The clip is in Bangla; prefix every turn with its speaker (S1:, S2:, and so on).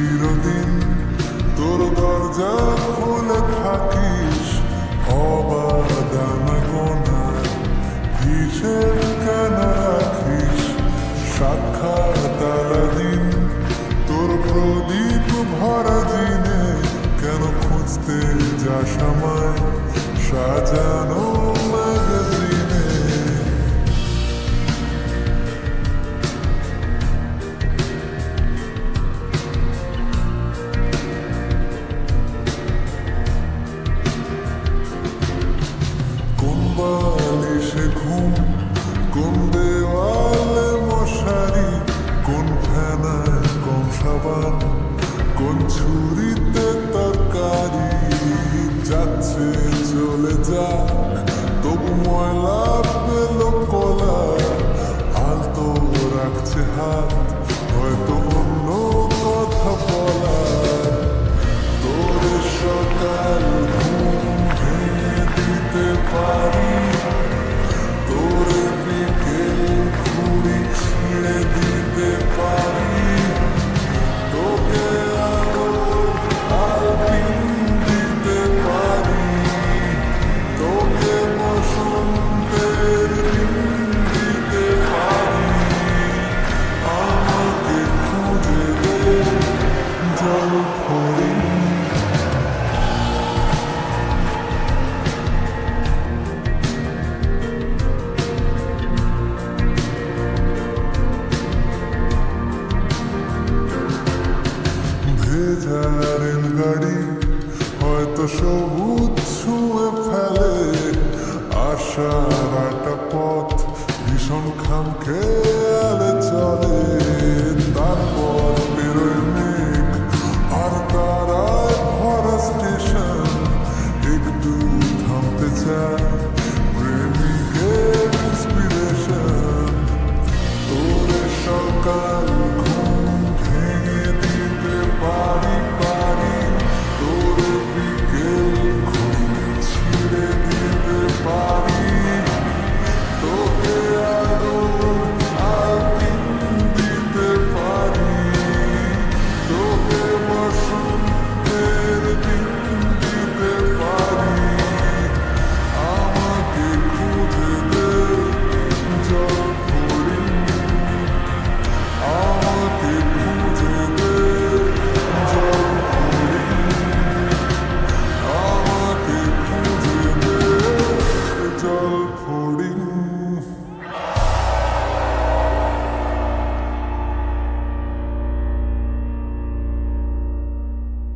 S1: চিরদিন তোর দরজা খুলে থাকিস, অবাধ গোনা কিসের কেন রাখিস? সাক্ষাৎ দিন তোর প্রদীপ ভরা দিনে কেন খুঁজতে যা আমায়? সাজা কোন দেওয়ালে মশারি, কোন ফেনায় কম সাবান কোন ছুরিতে তরকারি, যাচ্ছে, চলে যাক, তবু ময়লা পেল কলা আলতো রাখছে হাত। ভেজা রেলগাড়ি হয়তো সবুজ